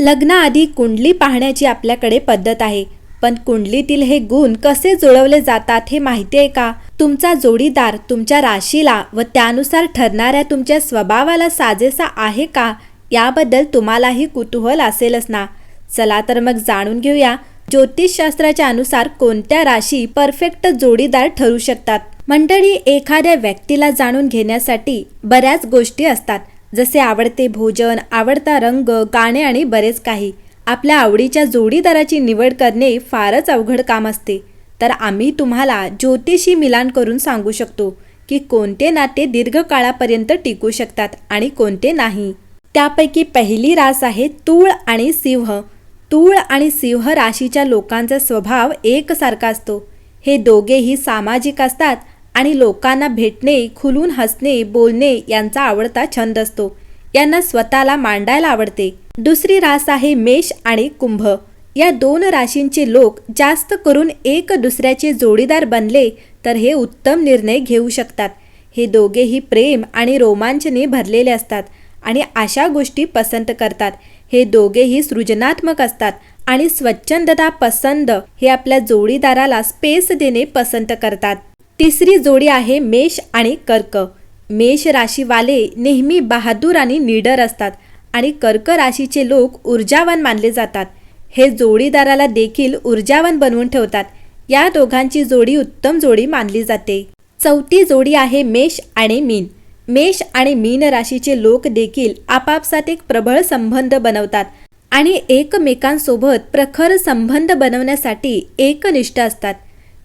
लग्नाआधी कुंडली पाहण्याची आपल्याकडे पद्धत आहे. पण कुंडलीतील हे गुण कसे जुळवले जातात हे माहिती आहे का? तुमचा जोडीदार तुमच्या राशीला व त्यानुसार ठरणाऱ्या तुमच्या स्वभावाला साजेसा आहे का? याबद्दल तुम्हालाही कुतूहल असेलच ना. चला तर मग जाणून घेऊया ज्योतिषशास्त्राच्या अनुसार कोणत्या राशी परफेक्ट जोडीदार ठरू शकतात? मंडळी एखाद्या व्यक्तीला जाणून घेण्यासाठी बऱ्याच गोष्टी असतात. जसे आवडते भोजन आवडता रंग गाणे आणि बरेच काही. आपल्या आवडीच्या जोडीदाराची निवड करणे फारच अवघड काम असते. तर आम्ही तुम्हाला ज्योतिषी मिलान करून सांगू शकतो की कोणते नाते दीर्घकाळापर्यंत टिकू शकतात आणि कोणते नाही. त्यापैकी पहिली रास आहे तूळ आणि सिंह. तूळ आणि सिंह राशीच्या लोकांचा स्वभाव एकसारखा असतो. हे दोघेही सामाजिक असतात आणि लोकांना भेटणे खुलून हसणे बोलणे यांचा आवडता छंद असतो. यांना स्वतःला मांडायला आवडते. दुसरी रास आहे मेष आणि कुंभ. या दोन राशींचे लोक जास्त करून एक दुसऱ्याचे जोडीदार बनले तर हे उत्तम निर्णय घेऊ शकतात. हे दोघेही प्रेम आणि रोमांचने भरलेले असतात आणि अशा गोष्टी पसंत करतात. हे दोघेही सृजनात्मक असतात आणि स्वच्छंदता पसंद हे आपल्या जोडीदाराला स्पेस देणे पसंत करतात. तिसरी जोडी आहे मेष आणि कर्क. मेष राशीवाले नेहमी बहादूर आणि निडर असतात आणि कर्क राशीचे लोक ऊर्जावान मानले जातात. हे जोडीदाराला देखील ऊर्जावान बनवून ठेवतात. या दोघांची जोडी उत्तम जोडी मानली जाते. चौथी जोडी आहे मेष आणि मीन. मेष आणि मीन राशीचे लोक देखील आपापसात एक प्रबळ संबंध बनवतात आणि एकमेकांसोबत प्रखर संबंध बनवण्यासाठी एकनिष्ठ असतात.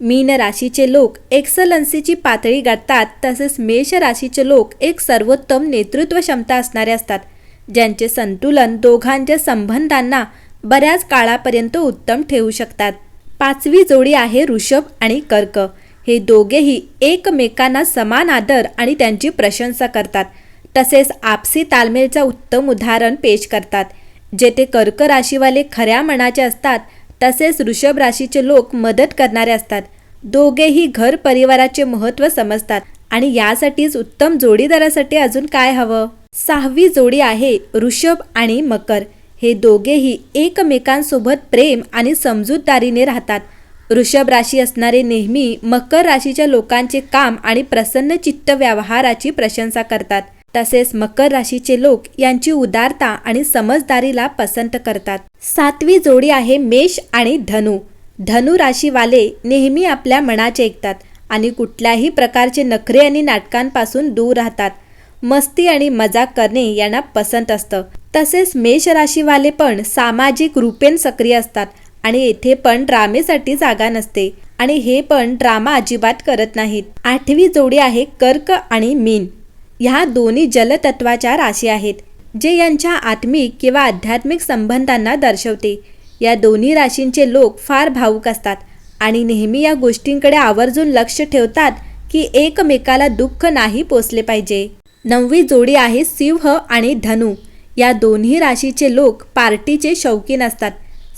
मीन राशीचे लोक एक्सलन्सीची पातळी गाठतात तसेच मेष राशीचे लोक एक सर्वोत्तम नेतृत्व क्षमता असणारे असतात ज्यांचे संतुलन दोघांच्या संबंधांना बऱ्याच काळापर्यंत उत्तम ठेवू शकतात. पाचवी जोडी आहे ऋषभ आणि कर्क. हे दोघेही एकमेकांना समान आदर आणि त्यांची प्रशंसा करतात तसेच आपसी तालमेलचा उत्तम उदाहरण पेश करतात जेथे कर्क राशीवाले खऱ्या मनाचे असतात तसेच वृषभ राशीचे लोक मदत करणारे असतात. दोघेही घर परिवाराचे महत्त्व समजतात. आणि यासाठीच उत्तम जोडीदारासाठी अजून काय हवं? सहावी जोडी आहे ऋषभ आणि मकर. हे दोघेही एकमेकांसोबत प्रेम आणि समजूतदारीने राहतात. वृषभ राशी असणारे नेहमी मकर राशीच्या लोकांचे काम आणि प्रसन्न चित्त व्यवहाराची प्रशंसा करतात. तसेच मकर राशीचे लोक यांची उदारता आणि समजदारीला पसंत करतात. सातवी जोडी आहे मेष आणि धनु. धनु राशीवाले नेहमी आपल्या मनाचे ऐकतात आणि कुठल्याही प्रकारचे नखरे आणि नाटकांपासून दूर राहतात. मस्ती आणि मजाक करणे यांना पसंत असतं. तसेच मेष राशीवाले पण सामाजिक रूपेन सक्रिय असतात आणि येथे पण ड्रामेसाठी जागा नसते आणि हे पण ड्रामा अजिबात करत नाहीत. आठवी जोडी आहे कर्क आणि मीन. ह्या दोन्ही जलतत्वाच्या राशी आहेत जे यांच्या आत्मिक किंवा आध्यात्मिक संबंधांना दर्शवते. या दोन्ही राशींचे लोक फार भावूक असतात आणि नेहमी या गोष्टींकडे आवर्जून लक्ष ठेवतात की एकमेकाला दुःख नाही पोचले पाहिजे. नववी जोडी आहे सिंह आणि धनु. या दोन्ही राशीचे लोक पार्टीचे शौकीन असतात.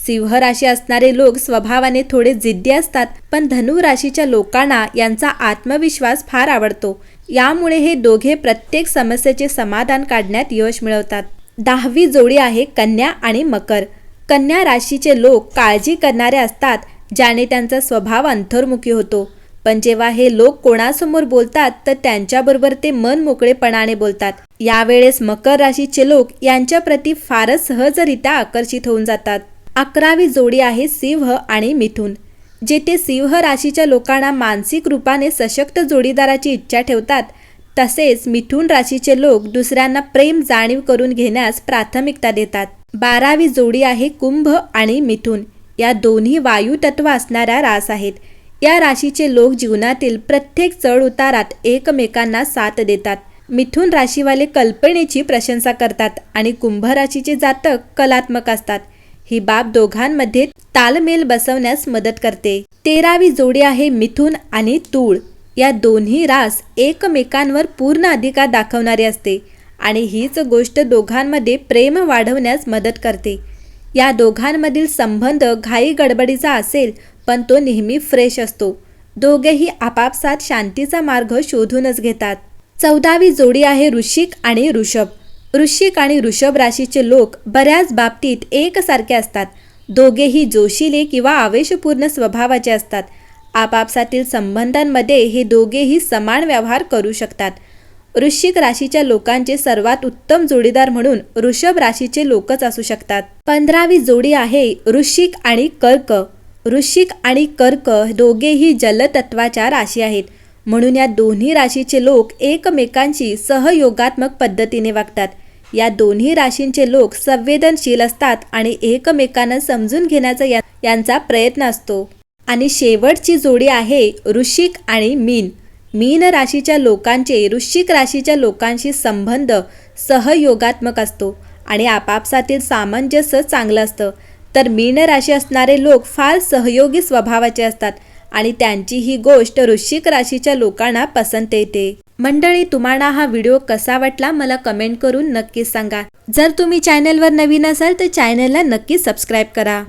सिंह राशी असणारे लोक स्वभावाने थोडे जिद्दी असतात पण धनु राशीच्या लोकांना यांचा आत्मविश्वास फार आवडतो. यामुळे हे दोघे प्रत्येक समस्येचे समाधान काढण्यात यश मिळवतात. दहावी जोडी आहे कन्या आणि मकर. कन्या राशीचे लोक काळजी करणारे असतात ज्याने त्यांचा स्वभाव अंतर्मुखी होतो. पण जेव्हा हे लोक कोणासमोर बोलतात तर त्यांच्याबरोबर ते मन मोकळेपणाने बोलतात. यावेळेस मकर राशीचे लोक यांच्याप्रती फारच सहजरित्या आकर्षित होऊन जातात. अकरावी जोडी आहे सिंह आणि मिथुन. जेथे सिंह राशीच्या लोकांना मानसिक रूपाने सशक्त जोडीदाराची इच्छा ठेवतात तसेच मिथुन राशीचे लोक दुसऱ्यांना प्रेम जाणीव करून घेण्यास प्राथमिकता देतात. बारावी जोडी आहे कुंभ आणि मिथुन. या दोन्ही वायू तत्व असणाऱ्या रास आहेत. या राशीचे लोक जीवनातील प्रत्येक चढ उतारात एकमेकांना साथ देतात. मिथुन राशीवाले कल्पनेची प्रशंसा करतात आणि कुंभ राशीचे जातक कलात्मक असतात. ही बाब दोघांमध्ये तालमेल बसवण्यास मदत करते. तेरावी जोडी आहे मिथुन आणि तूळ. या दोन्ही रास एकमेकांवर पूर्ण अधिकार दाखवणारी असते आणि हीच गोष्ट दोघांमध्ये प्रेम वाढवण्यास मदत करते. या दोघांमधील संबंध घाई गडबडीचा असेल पण तो नेहमी फ्रेश असतो. दोघेही आपापसात शांतीचा मार्ग शोधूनच घेतात. चौदावी जोडी आहे ऋषिक आणि ऋषभ. वृश्चिक आणि वृषभ राशीचे लोक बऱ्याच बाबतीत एकसारखे असतात. दोघेही जोशीले किंवा आवेशपूर्ण स्वभावाचे असतात. आपापसातील संबंधांमध्ये हे दोघेही समान व्यवहार करू शकतात. वृश्चिक राशीच्या लोकांचे सर्वात उत्तम जोडीदार म्हणून वृषभ राशीचे लोकच असू शकतात. पंधरावी जोडी आहे वृश्चिक आणि कर्क. वृश्चिक आणि कर्क दोघेही जलतत्वाच्या राशी आहेत. म्हणून या दोन्ही राशीचे लोक एकमेकांशी सहयोगात्मक पद्धतीने वागतात. या दोन्ही राशींचे लोक संवेदनशील असतात आणि एकमेकांना समजून घेण्याचा या- यांचा प्रयत्न असतो. आणि शेवटची जोडी आहे ऋषिक आणि मीन. मीन राशीच्या लोकांचे वृश्चिक राशीच्या लोकांशी संबंध सहयोगात्मक असतो आणि आपापसातील सामंजस्य चांगलं असतं. तर मीन राशी असणारे लोक फार सहयोगी स्वभावाचे असतात आणि त्यांची ही गोष्ट वृश्चिक राशीच्या लोकांना पसंत येते. मंडळी तुम्हाला हा व्हिडिओ कसा वाटला मला कमेंट करून नक्कीच सांगा. जर तुम्ही चॅनलवर नवीन असाल तर चॅनलला नक्की सबस्क्राईब करा.